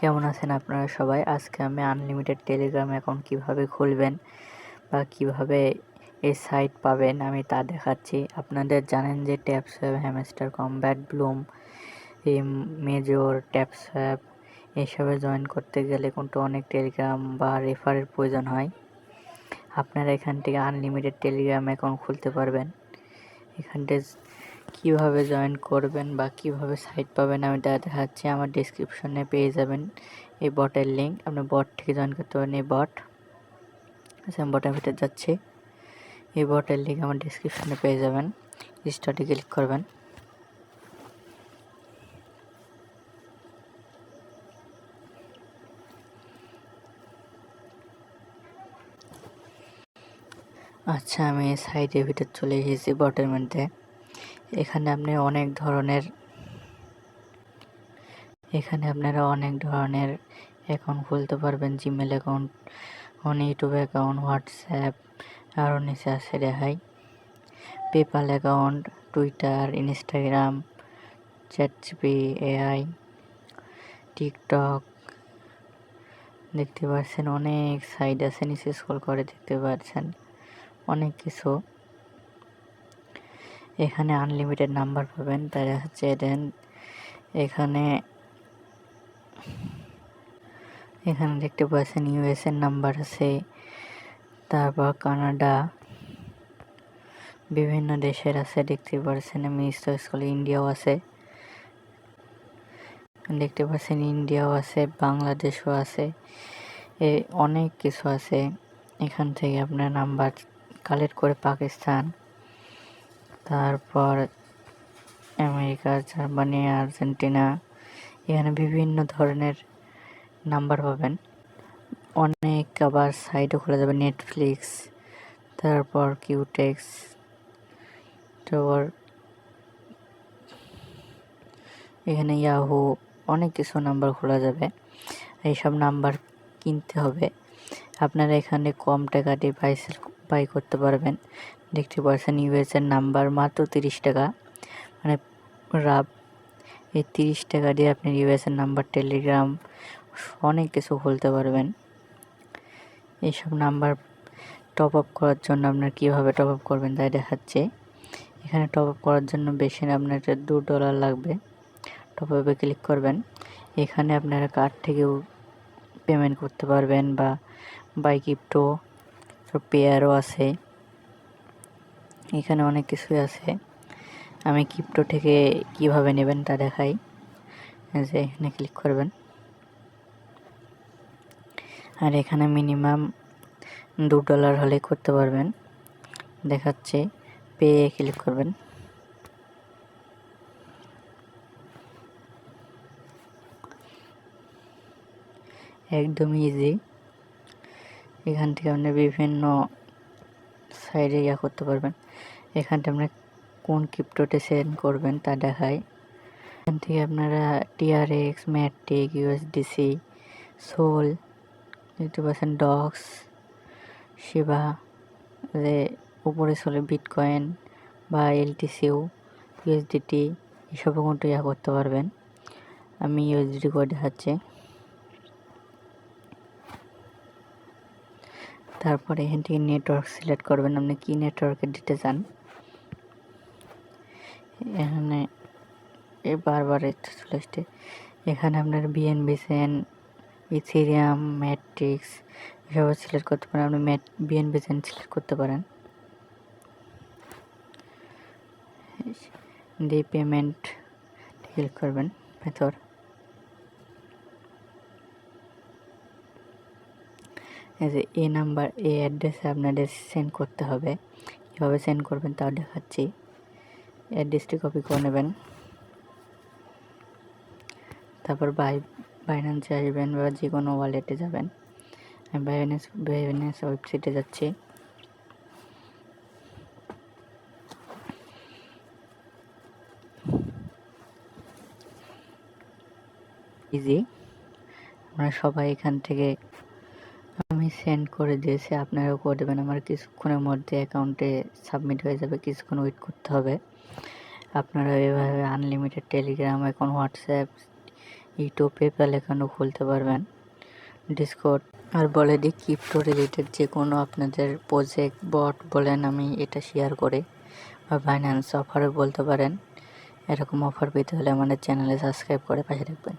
কেমন আছেন আপনারা সবাই? আজকে আমি আনলিমিটেড টেলিগ্রাম অ্যাকাউন্ট কীভাবে খুলবেন বা কীভাবে এই সাইট পাবেন আমি তা দেখাচ্ছি। আপনাদের জানেন যে Tapswap Hamster Kombat Blum Major Tapswap এসবে জয়েন করতে গেলে কিন্তু অনেক টেলিগ্রাম বা রেফারের প্রয়োজন হয়। আপনারা এখান থেকে আনলিমিটেড টেলিগ্রাম অ্যাকাউন্ট খুলতে পারবেন। এখানটায় কীভাবে জয়েন করবেন বা কীভাবে সাইট পাবেন আমি তা দেখাচ্ছি, আমার ডিসক্রিপশনে পেয়ে যাবেন এই বটের লিঙ্ক আপনি বট থেকে জয়েন করতে পারেন এই বট আচ্ছা আমি বটের ভিতরে যাচ্ছি। এই বটের লিঙ্ক আমার ডিসক্রিপশনে পেয়ে যাবেন। স্টার্টে ক্লিক করবেন। আচ্ছা আমি সাইটের ভিতর চলে এসেছি বটের মধ্যে। এখানে আপনি অনেক ধরনের, এখানে আপনারা অনেক ধরনের অ্যাকাউন্ট খুলতে পারবেন Gmail account on YouTube account WhatsApp আরও নিচে আছে রেহাই PayPal account Twitter Instagram ChatGPT AI TikTok দেখতে পাচ্ছেন অনেক সাইড আছে, নিচে স্ক্রল করে দেখতে পাচ্ছেন, অনেক কিছু। এখানে আনলিমিটেড নাম্বার পাবেন। তারা হচ্ছে দেন এখানে এখানে দেখতে পাচ্ছেন ইউএসএর নাম্বার আছে। তারপর কানাডা, বিভিন্ন দেশের আছে, দেখতে পাচ্ছেন আমি স্কুল ইন্ডিয়াও আছে। দেখতে পাচ্ছেন ইন্ডিয়াও আছে বাংলাদেশও আছে। এ অনেক কিছু আছে। এখান থেকে আপনার নাম্বার কালেক্ট করে পাকিস্তান তারপর আমেরিকা, জার্মানি, আর্জেন্টিনা এখানে বিভিন্ন ধরনের নাম্বার পাবেন। অনেক আবার সাইটও খোলা যাবে নেটফ্লিক্স তারপর কিউটেক্স তারপর এখানে ইয়াহু অনেক কিছু নাম্বার খোলা যাবে। এইসব নাম্বার কিনতে হবে। আপনারা এখানে কম টাকা দিয়ে পাইসেল বাই করতে পারবেন। দেখতে পাচ্ছেন ইউএসের নাম্বার মাত্র তিরিশ টাকা। মানে রাব, এই তিরিশ টাকা দিয়ে আপনি ইউএসের নাম্বার, টেলিগ্রাম, অনেক কিছু খুলতে পারবেন। এইসব নাম্বার টপ আপ করার জন্য আপনার কীভাবে টপ আপ করবেন তাই দেখাচ্ছে। এখানে টপ আপ করার জন্য বেশি না আপনার দু ডলার লাগবে। টপ আপে ক্লিক করবেন। এখানে আপনারা কার্ড থেকেও পেমেন্ট করতে পারবেন বা বাই পেয়ারও আছে। এখানে অনেক কিছুই আছে। আমি ক্রিপ্টো থেকে কীভাবে নেবেন তা দেখাই। যে এখানে ক্লিক করবেন। আর এখানে মিনিমাম দু ডলার হলে করতে পারবেন। দেখাচ্ছে পে ক্লিক করবেন। একদম ইজি এখান থেকে আপনি বিভিন্ন সাইডে ইয়া করতে পারবেন। এখানটা আপনার কোন ক্রিপ্টোতে সেন্ড করবেন তা দেখায় এখান থেকে আপনারা টিআরএক্স ম্যাট্রিক ইউএসডিসি সোল, দেখতে পাচ্ছেন ডক্স, শিবা, যে উপরে চলে বিটকয়েন বা এলটিসিউ ইউএসডিটি এসবও কিন্তু ইয়া করতে পারবেন। আমি ইউএসডিটি করে দেখাচ্ছি। তারপরে এখান থেকে নেটওয়ার্ক সিলেক্ট করবেন। আপনি কি নেটওয়ার্কে দিতে চান? এখানে এ বারবার চলে আসছে। এখানে আপনার বিএনবি সেন ইথিরিয়াম ম্যাট্রিক্স এসব সিলেক্ট করতে পারেন। আপনি ম্যাট বিএনবি সেন সিলেক্ট করতে পারেন। দিয়ে পেমেন্ট ক্লিক করবেন ভেতর। যে এ নাম্বার, এ অ্যাড্রেসে আপনাদের সেন্ড করতে হবে। কীভাবে সেন্ড করবেন তাও দেখাচ্ছি। অ্যাড্রেসটি কপি করে নেবেন। তারপর বাই বাইন্যান্সে আসবেন বা যে কোনো ওয়ালেটে যাবেন। আমি বাইন্যান্স বাইন্যান্স ওয়েবসাইটে যাচ্ছি। ইজি। আমরা সবাই এখান থেকে আমি সেন্ড করে দিয়েছি, আপনারাও করে দেবেন। আমার কিছুক্ষণের মধ্যে অ্যাকাউন্টে সাবমিট হয়ে যাবে, কিছুক্ষণ ওয়েট করতে হবে। আপনারা এভাবে আনলিমিটেড টেলিগ্রাম এখন হোয়াটসঅ্যাপ ইউটিউব পেপ্যাল অ্যাকাউন্টও খুলতে পারবেন। ডিসকোড আর বলে দিই ক্রিপ্টো রিলেটেড যে কোনো আপনাদের প্রজেক্ট বট বলেন, আমি এটা শেয়ার করে। বা ফাইন্যান্স অফারও বলতে পারেন। এরকম অফার পেতে হলে আমাদের চ্যানেলে সাবস্ক্রাইব করে পাশে থাকবেন।